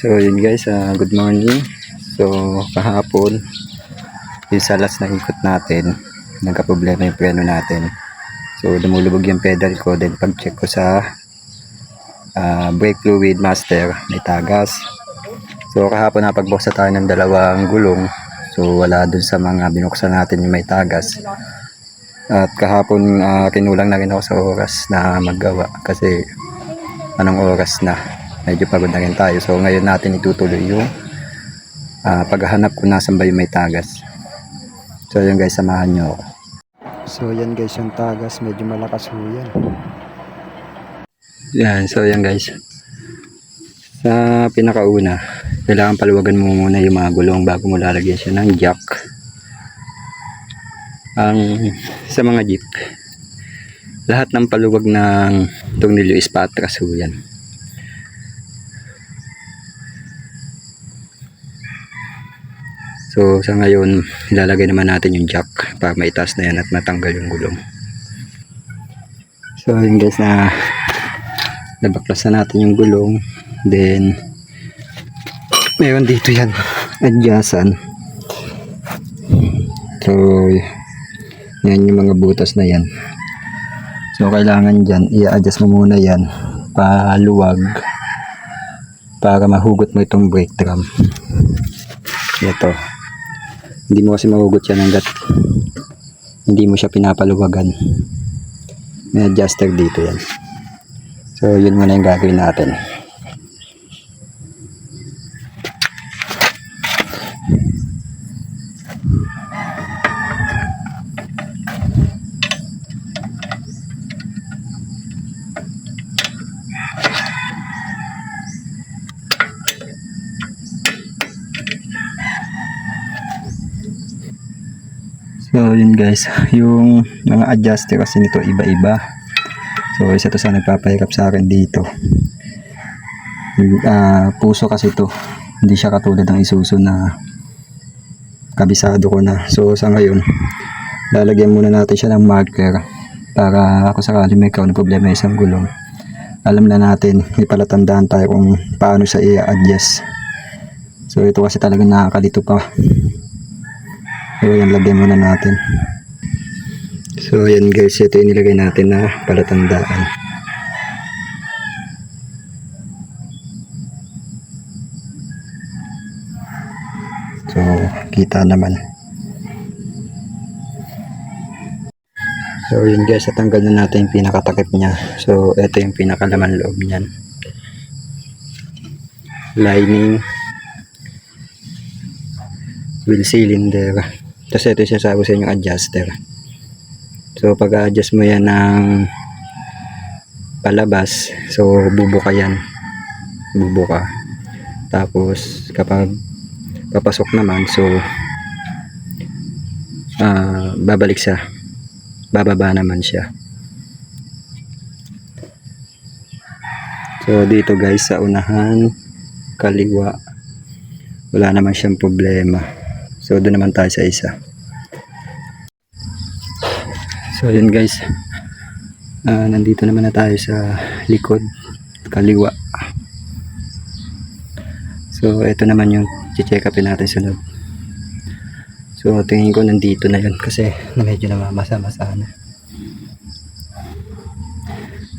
So yun guys, ah, good morning. So kahapon, yung sa na ikot natin, nagka-problema yung preno natin. So lumulubog yung pedal ko, then pag-check ko sa ah, brake fluid master, may tagas. So kahapon napagbuksa tayo ng dalawang gulong. So wala dun sa mga binuksan natin yung may tagas. At kahapon ah, kinulang na rin ako sa oras na maggawa kasi anong oras na medyo pagod na rin tayo. So ngayon natin itutuloy yung ah, paghahanap kung nasan ba yung may tagas. So yun guys samahan nyo ako. So yan guys yung tagas medyo malakas ho yan. Yan so yan guys. Sa pinakauna kailangan paluwagan mo muna yung mga gulong bago mo lalagyan siya ng jack. Ang sa mga jeep lahat ng paluwag ng tornilyo is patras ho yan So sa ngayon, ilalagay naman natin yung jack para maitaas na yan at matanggal yung gulong. So yun guys na nabaklas na natin yung gulong. Then meron dito yan adyasan. So yan yung mga butas na yan. So kailangan dyan i-adjust mo muna yan paluwag para mahugot mo itong brake drum. Ito hindi mo kasi mahugot yan hanggat hindi mo siya pinapaluwagan. May adjuster dito yan. So yun muna yung gagawin natin So yun guys, yung mga adjuster kasi nito iba-iba. So isa to sa nagpapahirap sa akin dito. Yung, ah, puso kasi to. Hindi siya katulad ng Isuzu na kabisado ko na. So sa ngayon, lalagyan muna natin siya ng marker para ako sakali may kaun problema isang gulong. Alam na natin, may palatandaan tayo kung paano siya i-adjust. So ito kasi talagang nakakalito pa. So yan, lagyan muna natin. So yan guys, ito yung nilagay natin na palatandaan. So, kita naman. So yun guys, natanggal na natin yung pinakatakip niya. So ito yung pinakalaman loob niyan. Lining. Wheel cylinder. Tapos ito yung sinasabi sa inyo adjuster. So pag adjust mo yan ng palabas, so bubuka yan. Bubuka. Tapos kapag papasok naman, so ah babalik sa bababa naman siya. So dito guys sa unahan kaliwa wala naman siyang problema. So doon naman tayo sa isa. So yun guys. Ah, nandito naman na tayo sa likod kaliwa. So ito naman yung check upin natin loob. So tingin ko nandito na yun kasi medyo namamasa-masa na.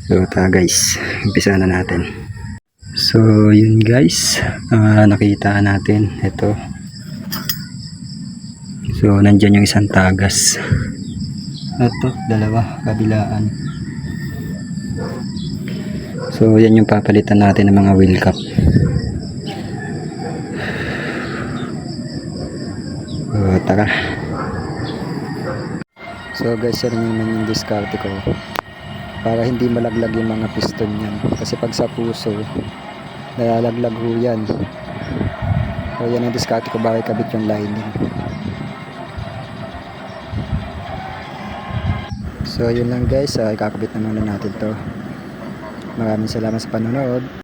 So ta guys, umpisa na natin. So yun guys, ah, nakita natin ito. So nandyan yung isang tagas. Ito, dalawa, kabilaan. So yan yung papalitan natin ng mga wheel cap. So tara. So guys, yan naman yung diskarte ko. Para hindi malaglag yung mga piston yan. Kasi pag sa puso, nalalaglag ho yan. So yan ang diskarte ko bakit kabit yung lining. So yun lang guys, uh, ikakabit na muna natin to. Maraming salamat sa panonood.